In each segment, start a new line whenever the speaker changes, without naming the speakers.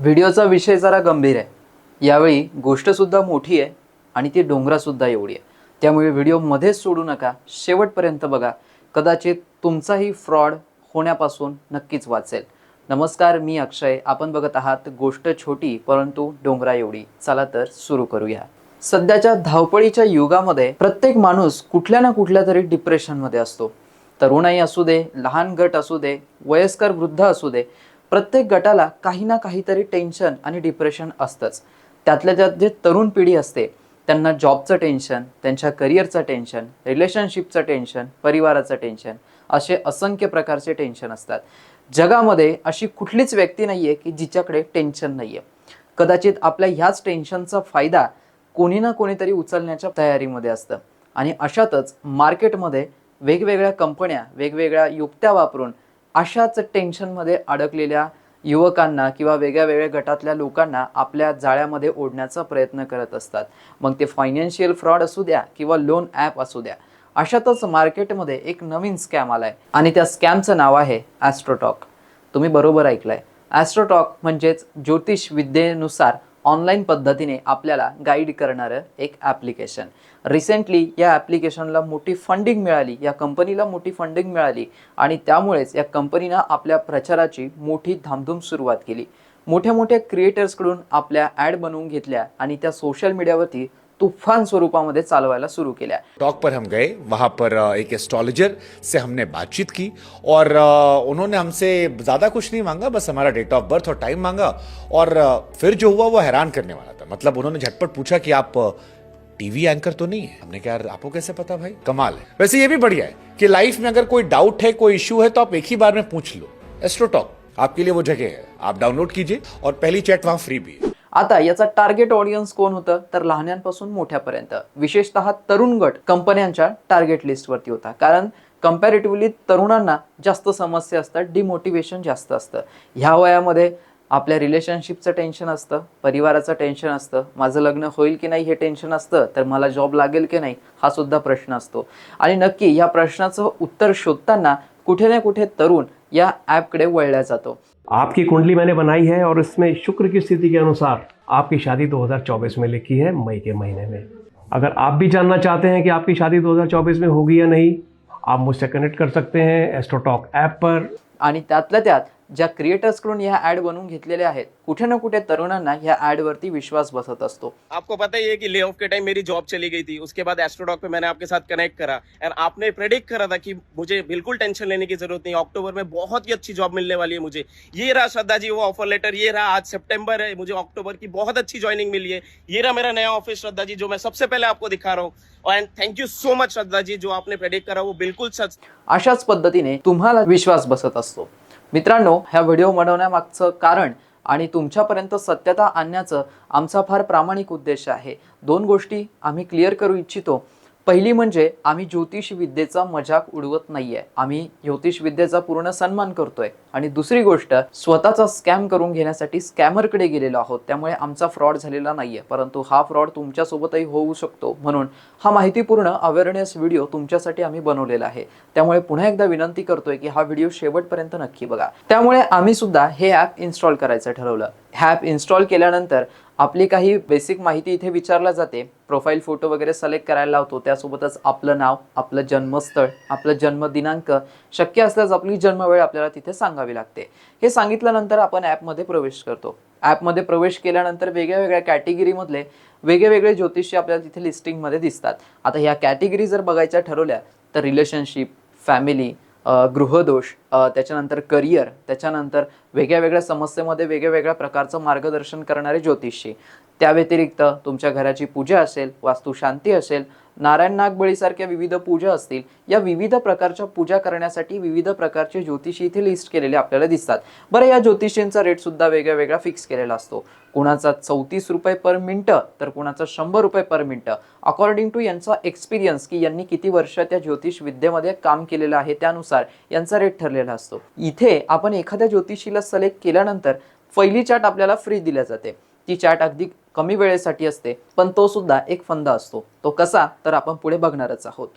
व्हिडिओचा विषय जरा गंभीर आहे. यावेळी गोष्टसुद्धा मोठी आहे आणि ती डोंगरासुद्धा एवढी आहे. त्यामुळे व्हिडिओ मध्येच सोडू नका. शेवटपर्यंत बघा. कदाचित तुमचाही फ्रॉड होण्यापासून नक्कीच वाचेल. नमस्कार मी अक्षय. आपण बघत आहात गोष्ट छोटी परंतु डोंगरा एवढी. चला तर सुरू करूया. सध्याच्या धावपळीच्या युगामध्ये प्रत्येक माणूस कुठल्या ना कुठल्या तरी डिप्रेशनमध्ये असतो. तरुणाई असू दे लहान गट असू दे वयस्कर वृद्ध असू दे प्रत्येक गटाला काही ना काहीतरी टेन्शन आणि डिप्रेशन असतंच. त्यातल्या त्यात जे तरुण पिढी असते त्यांना जॉबचं टेन्शन त्यांच्या करिअरचं टेन्शन रिलेशनशिपचं टेन्शन परिवाराचं टेन्शन असे असंख्य प्रकारचे टेन्शन असतात. जगामध्ये अशी कुठलीच व्यक्ती नाही आहे की जिच्याकडे टेन्शन नाही आहे कदाचित आपल्या ह्याच टेन्शनचा फायदा कोणी ना कोणीतरी उचलण्याच्या तयारीमध्ये असतं. आणि अशातच मार्केटमध्ये वेगवेगळ्या कंपन्या वेगवेगळ्या युक्त्या वापरून अशाच टेन्शनमध्ये अडकलेल्या युवकांना किंवा वेगळ्या वेगळ्या गटातल्या लोकांना आपल्या जाळ्यामध्ये ओढण्याचा प्रयत्न करत असतात. मग ते फायनान्शियल फ्रॉड असू द्या किंवा लोन ॲप असू द्या अशातच मार्केटमध्ये एक नवीन स्कॅम आलाय आणि त्या स्कॅमचं नाव आहे ॲस्ट्रोटॉक तुम्ही बरोबर ऐकलंय. ॲस्ट्रोटॉक म्हणजेच ज्योतिष विद्येनुसार ऑनलाईन पद्धतीने आपल्याला गाईड करणारं एक ॲप्लिकेशन रिसेंटली या ॲप्लिकेशनला मोठी फंडिंग मिळाली या कंपनीला मोठी फंडिंग मिळाली आणि त्यामुळेच या कंपनीनं आपल्या प्रचाराची मोठी धामधूम सुरुवात केली. मोठ्या मोठ्या क्रिएटर्सकडून आपल्या ॲड बनवून घेतल्या आणि त्या सोशल मीडियावरती तुफान स्वरूपामध्ये चालवायला सुरू केल्या.
टॉक पर हम गए, वहाँ पर एक एस्ट्रोलॉजर से हमने बातचीत की और उन्होंने हमसे ज़्यादा कुछ नहीं मांगा, बस हमारा डेट ऑफ़ बर्थ और टाइम मांगा और फिर जो हुआ वो हैरान करने वाला था। मतलब उन्होंने झटपट पूछा कि आप टीवी एंकर तो नहीं है? हमने कहा, यार, आपको कैसे पता भाई? कमाल है। वैसे ये भी बढ़िया है कि लाइफ में अगर कोई डाउट है, कोई इश्यू है तो आप एक ही बार में पूछ लो। एस्ट्रोटॉक आपके लिए वो जगह है। आप डाउनलोड कीजिए और पहली चैट वहाँ फ्री भी है।
आता याचा टार्गेट ऑडियन्स कोण होतं? तर लहान्यांपासून मोठ्यापर्यंत. विशेषतः तरुण गट कंपन्यांच्या टार्गेट लिस्टवरती होता. कारण कम्पॅरेटिव्हली तरुणांना जास्त समस्या असतात डिमोटिवेशन जास्त असतं. ह्या वयामध्ये आपल्या रिलेशनशिपचं टेन्शन असतं परिवाराचं टेन्शन असतं. माझं लग्न होईल की नाही हे टेन्शन असतं तर मला जॉब लागेल की नाही हा सुद्धा प्रश्न असतो. आणि नक्की या प्रश्नाचं उत्तर शोधताना कुठे ना कुठे तरुण या ॲपकडे वळल्या जातो.
आपकी कुंडली मैंने बनाई है और इसमें शुक्र की स्थिति के अनुसार आपकी शादी 2024 में लिखी है, मई के महीने में। अगर आप भी जानना चाहते हैं कि आपकी शादी 2024 में होगी या नहीं, आप मुझसे कनेक्ट कर सकते हैं एस्ट्रोटॉक ऐप पर।
आणि त्यातल्या त्यात ज्या क्रिएटर्सकडून ह्या ॲड बनवून घेतलेल्या आहेत कुठे ना कुठे तरुणांना ह्या ॲडवरती विश्वास बसत असतो.
आपको पता ही है कि ले ऑफ के टाइम मेरी जॉब चली गई थी उसके बाद एस्ट्रोडॉक पे मैंने आपके साथ कनेक्ट करा एंड आपने प्रेडिक्ट करा था कि मुझे बिल्कुल टेंशन लेने की जरूरत नहीं अक्टूबर में बहुत ही अच्छी जॉब मिलने वाली है मुझे। ये रहा श्रद्धा जी वो ऑफर लेटर ये रहा आज सितंबर है मुझे अक्टूबर की बहुत अच्छी ज्वाइनिंग मिली है। ये रहा मेरा नया ऑफिस श्रद्धा जी जो मैं सबसे पहले आपको दिखा रहा हूँ। And thank you so much Shraddha ji जो आपने प्रेडिक्ट करा वो बिल्कुल सच।
अशाच पद्धतीने तुम्हाला विश्वास बसत असतो. मित्रांनो ह्या व्हिडिओ बनवण्यामागचं कारण आणि तुमच्यापर्यंत सत्यता आणण्याचं आमचा फार प्रामाणिक उद्देश आहे. दोन गोष्टी आम्ही क्लिअर करू इच्छितो. पहिली म्हणजे आम्ही ज्योतिष विद्येचा मजाक उडवत नाहीये. आम्ही ज्योतिष विद्येचा पूर्ण सन्मान करतोय. आणि दुसरी गोष्ट स्वतःचा स्कॅम करून घेण्यासाठी स्कॅमरकडे गेलेलो आहोत. त्यामुळे आमचा फ्रॉड झालेला नाहीये. परंतु हा फ्रॉड तुमच्यासोबतही होऊ शकतो. म्हणून हा माहितीपूर्ण अवेअरनेस व्हिडिओ तुमच्यासाठी आम्ही बनवलेला आहे. त्यामुळे पुन्हा एकदा विनंती करतोय की हा व्हिडिओ शेवटपर्यंत नक्की बघा. त्यामुळे आम्ही सुद्धा हे ॲप इन्स्टॉल करायचं ठरवलं. ॲप इन्स्टॉल केल्यानंतर आपली काही बेसिक माहिती इथे विचारल्या जाते. प्रोफाईल फोटो वगैरे सिलेक्ट करायला लावतो. त्यासोबतच आपलं नाव आपलं जन्मस्थळ आपलं जन्मदिनांक शक्य असल्यास आपली जन्मवेळ आपल्याला तिथे सांगावी लागते. हे सांगितल्यानंतर आपण ॲपमध्ये प्रवेश करतो. ॲपमध्ये प्रवेश केल्यानंतर वेगळ्या वेगळ्या कॅटेगरीमधले वेगळे वेगळे ज्योतिषी आपल्याला तिथे लिस्टिंगमध्ये दिसतात. आता ह्या कॅटेगरी जर बघायच्या ठरवल्या तर रिलेशनशिप फॅमिली गृहदोष त्याच्यानंतर करिअर त्याच्यानंतर वेगळ्या वेगळ्या समस्येमध्ये वेगळ्या वेगळ्या प्रकारचं मार्गदर्शन करणारे ज्योतिषी. त्या व्यतिरिक्त तुमच्या घराची पूजा असेल वास्तुशांती असेल नारायण नागबळीसारख्या विविध पूजा असतील या विविध प्रकारच्या पूजा करण्यासाठी विविध प्रकारचे ज्योतिषी इथे लिस्ट केलेले आपल्याला दिसतात. बरं या ज्योतिषींचा रेट सुद्धा वेगळा वेगळा फिक्स केलेला असतो. कुणाचा चौतीस रुपये पर मिनिटं तर कुणाचा शंभर रुपये पर मिनिटं अकॉर्डिंग टू यांचा एक्सपिरियन्स की यांनी किती वर्ष त्या ज्योतिष विद्येमध्ये काम केलेलं आहे त्यानुसार यांचा रेट ठरलेला असतो. इथे आपण एखाद्या ज्योतिषीला सिलेक्ट केल्यानंतर पहिली चाट आपल्याला फ्री दिल्या जाते. ती चॅट अगदी कमी वेळेसाठी असते पण तो सुद्धा एक फंदा असतो. तो कसा तर आपण पुढे बघणारच आहोत.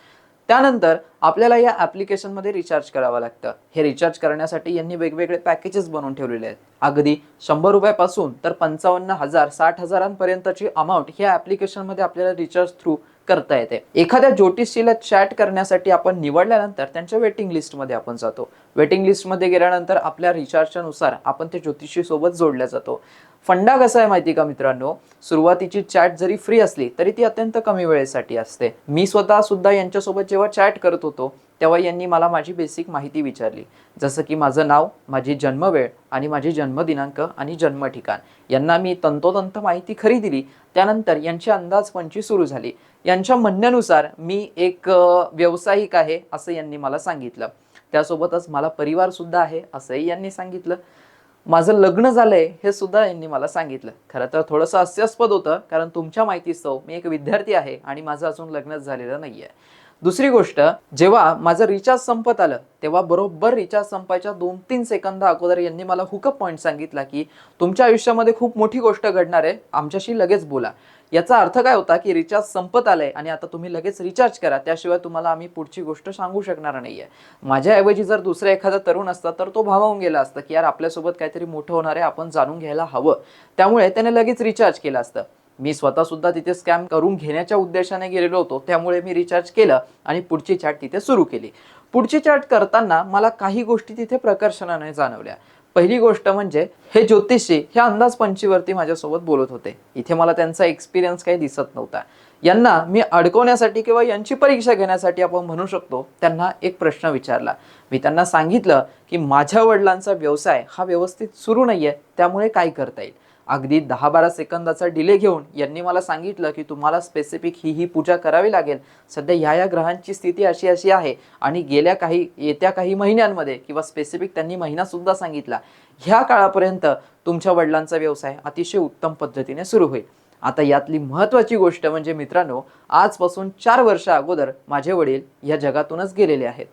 त्यानंतर आपल्याला या ॲप्लिकेशनमध्ये रिचार्ज करावं लागतं. हे रिचार्ज करण्यासाठी यांनी वेगवेगळे पॅकेजेस बनवून ठेवलेले आहेत. अगदी शंभर रुपयापासून तर पंचावन्न हजार साठ हजारांपर्यंतची अमाऊंट ह्या ॲप्लिकेशनमध्ये आपल्याला रिचार्ज थ्रू करता येते. एखाद्या ज्योतिषीला चॅट करण्यासाठी आपण निवडल्यानंतर त्यांच्या वेटिंग लिस्टमध्ये आपण जातो. वेटिंग लिस्टमध्ये गेल्यानंतर आपल्या रिचार्जच्या नुसार आपण त्या ज्योतिषी सोबत जोडल्या जातो. फंडा कसा आहे माहिती का मित्रांनो? सुरुवातीची चॅट जरी फ्री असली तरी ती अत्यंत कमी वेळेसाठी असते. मी स्वतः सुद्धा यांच्यासोबत जेव्हा चॅट करत होतो तेव्हा यांनी मला माझी बेसिक माहिती विचारली. जसं की माझं नाव माझी जन्मवेळ आणि माझी जन्मदिनांक आणि जन्म ठिकाण यांना मी तंतोतंत माहिती खरी दिली त्यानंतर यांची अंदाजपंची सुरू झाली. यांच्या म्हणण्यानुसार मी एक व्यावसायिक आहे असं यांनी मला सांगितलं. त्यासोबतच मला परिवार सुद्धा आहे असंही यांनी सांगितलं. माझं लग्न झालंय हे सुद्धा यांनी मला सांगितलं. खरं तर थोडंसं हास्यास्पद होतं कारण तुमच्या माहितीस्तव मी एक विद्यार्थी आहे आणि माझं अजून लग्नच झालेलं नाहीये. दुसरी गोष्ट जेव्हा माझं रिचार्ज संपत आलं तेव्हा बरोबर रिचार्ज संपायच्या दोन तीन सेकंदा अगोदर यांनी मला हुकअप पॉईंट सांगितला की तुमच्या आयुष्यामध्ये खूप मोठी गोष्ट घडणार आहे आमच्याशी लगेच बोला. याचा अर्थ काय होता की रिचार्ज संपत आलंय आणि आता तुम्ही लगेच रिचार्ज करा त्याशिवाय तुम्हाला आम्ही पुढची गोष्ट सांगू शकणार नाहीये. माझ्याऐवजी जर दुसरा एखादा तरुण असता तर तो भावावून गेला असता की यार आपल्यासोबत काहीतरी मोठं होणार आहे आपण जाणून घ्यायला हवं. त्यामुळे त्याने लगेच रिचार्ज केलं असतं. मी स्वतः सुद्धा तिथे स्कॅम करून घेण्याच्या उद्देशाने गेलेलो होतो. त्यामुळे मी रिचार्ज केलं आणि पुढची चॅट तिथे सुरू केली. पुढची चॅट करताना मला काही गोष्टी तिथे प्रकर्षणाने जाणवल्या. पहिली गोष्ट म्हणजे हे ज्योतिषी हे अंदाज पंचीवरती माझ्यासोबत बोलत होते. इथे मला त्यांचा एक्सपिरियन्स काही दिसत नव्हता. यांना मी अडकवण्यासाठी किंवा यांची परीक्षा घेण्यासाठी आपण म्हणू शकतो त्यांना एक प्रश्न विचारला. मी त्यांना सांगितलं की माझ्या वडिलांचा व्यवसाय हा व्यवस्थित सुरू नाहीये त्यामुळे काय करता येईल? अगदी दहा बारा सेकंदाचा डिले घेऊन यांनी मला सांगितलं की तुम्हाला स्पेसिफिक ही ही पूजा करावी लागेल. सध्या ह्या या ग्रहांची स्थिती अशी अशी आहे. आणि गेल्या काही येत्या काही महिन्यांमध्ये किंवा स्पेसिफिक त्यांनी महिनासुद्धा सांगितला. ह्या काळापर्यंत तुमच्या वडिलांचा व्यवसाय अतिशय उत्तम पद्धतीने सुरू होईल. आता यातली महत्त्वाची गोष्ट म्हणजे मित्रांनो आजपासून चार वर्ष अगोदर माझे वडील या जगातूनच गेलेले आहेत.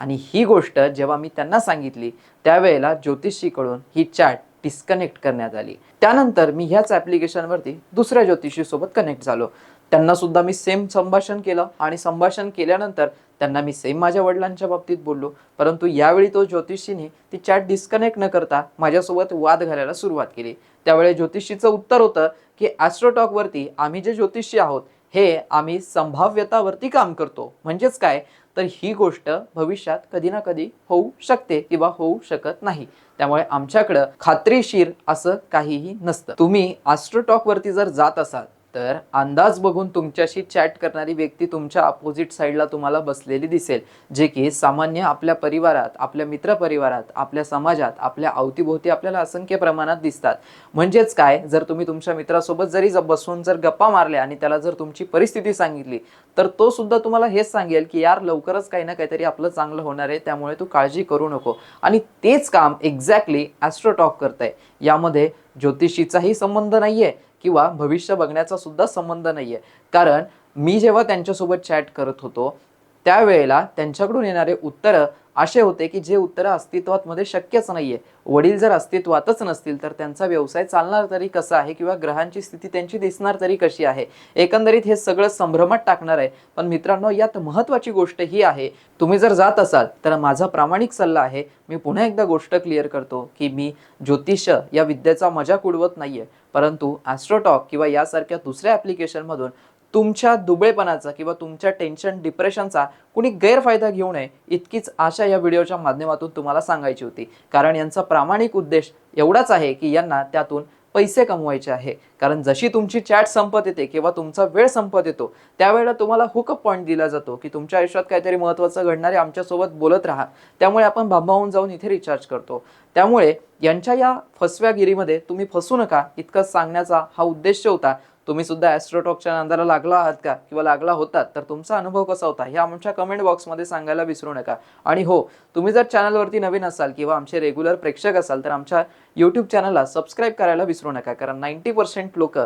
आणि ही गोष्ट जेव्हा मी त्यांना सांगितली त्यावेळेला ज्योतिषीकडून ही चॅट डिस्कनेक्ट करण्यात आली. त्यानंतर मी ह्याच ॲप्लिकेशनवरती दुसऱ्या ज्योतिषीसोबत कनेक्ट झालो. त्यांना सुद्धा मी सेम संभाषण केलं आणि संभाषण केल्यानंतर त्यांना मी सेम माझ्या वडिलांच्या बाबतीत बोललो. परंतु यावेळी तो ज्योतिषीने ती चॅट डिस्कनेक्ट न करता माझ्यासोबत वाद घालायला सुरुवात केली. त्यावेळी ज्योतिषीचं उत्तर होतं की ॲस्ट्रोटॉकवरती आम्ही जे ज्योतिषी आहोत हे आम्ही संभाव्यतावरती काम करतो. म्हणजेच काय? तर ही गोष्ट भविष्यात कधी ना कधी होऊ शकते किंवा होऊ शकत नाही. त्यामुळे आमच्याकडं खात्रीशीर असं काहीही नसतं. तुम्ही आस्ट्रोटॉक वरती जर जात असाल तर अंदाज बघून तुमच्याशी चॅट करणारी व्यक्ती तुमच्या अपोजिट साईडला तुम्हाला बसलेली दिसेल. जे की सामान्य आपल्या परिवारात आपल्या मित्रपरिवारात आपल्या समाजात आपल्या अवतीभोवती आपल्याला असंख्य प्रमाणात दिसतात. म्हणजेच काय? जर तुम्ही तुमच्या मित्रासोबत जरी बसून जर गप्पा मारल्या आणि त्याला जर तुमची परिस्थिती सांगितली तर तो सुद्धा तुम्हाला हेच सांगेल की यार लवकरच काही ना काहीतरी आपलं चांगलं होणार आहे त्यामुळे तू काळजी करू नको. आणि तेच काम एक्झॅक्टली ॲस्ट्रोटॉक करतंय. यामध्ये ज्योतिषीचाही संबंध नाही आहे किंवा भविष्य बघण्याचा सुद्धा संबंध आहे कारण मी जेव्हा त्यांच्यासोबत चॅट करत होतो त्यावेळेला त्यांच्याकडून येणारे उत्तरं असे होते की जे उत्तरं अस्तित्वात मध्ये शक्यच नाहीये. वडील जर अस्तित्वातच नसतील तर त्यांचा व्यवसाय चालणार तरी कसा आहे किंवा ग्रहांची स्थिती त्यांची दिसणार तरी कशी आहे? एकंदरीत हे सगळं संभ्रमात टाकणार आहे. पण मित्रांनो यात महत्वाची गोष्ट ही आहे. तुम्ही जर जात असाल तर माझा प्रामाणिक सल्ला आहे मी पुन्हा एकदा गोष्ट क्लिअर करतो की मी ज्योतिष या विद्येचा मजाक उडवत नाहीये. परंतु ॲस्ट्रोटॉक किंवा यासारख्या दुसऱ्या ॲप्लिकेशनमधून तुमच्या दुबळेपणाचा किंवा तुमच्या टेन्शन डिप्रेशनचा कुणी गैरफायदा घेऊ नये इतकीच आशा या व्हिडिओच्या माध्यमातून तुम्हाला सांगायची होती. कारण यांचा प्रामाणिक उद्देश एवढाच आहे की यांना त्यातून पैसे कमवायचे आहे. कारण जशी तुमची चॅट संपत येते किंवा तुमचा वेळ संपत येतो त्यावेळेला तुम्हाला हुकअप पॉईंट दिला जातो की तुमच्या आयुष्यात काहीतरी महत्त्वाचं घडणारे आमच्यासोबत बोलत राहा. त्यामुळे आपण भांबावून जाऊन इथे रिचार्ज करतो. त्यामुळे यांच्या या फसव्यागिरीमध्ये तुम्ही फसू नका. इतकं सांगण्याचा हा उद्देश होता. तुम्ही सुद्धा ॲस्ट्रोटॉकच्या नांदाला लागला आहात का? किंवा लागला होतात तर तुमचा अनुभव कसा होता? हे आमच्या कमेंट बॉक्समध्ये सांगायला विसरू नका. आणि हो तुम्ही जर चॅनलवरती नवीन असाल किंवा आमचे रेग्युलर प्रेक्षक असाल तर आमच्या यूट्यूब चॅनलला सबस्क्राईब करायला विसरू नका कारण नाईन्टी पर्सेंट लोक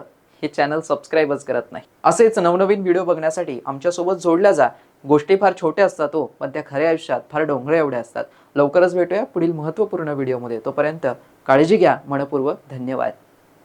हे चॅनल सबस्क्राईबच करत नाही. असेच नवनवीन व्हिडिओ बघण्यासाठी आमच्यासोबत जोडल्या जा. गोष्टी फार छोट्या असतात हो पण त्या खऱ्या आयुष्यात फार डोंगरे एवढ्या असतात. लवकरच भेटूया पुढील महत्त्वपूर्ण व्हिडिओमध्ये तोपर्यंत काळजी घ्या मनपूर्वक धन्यवाद.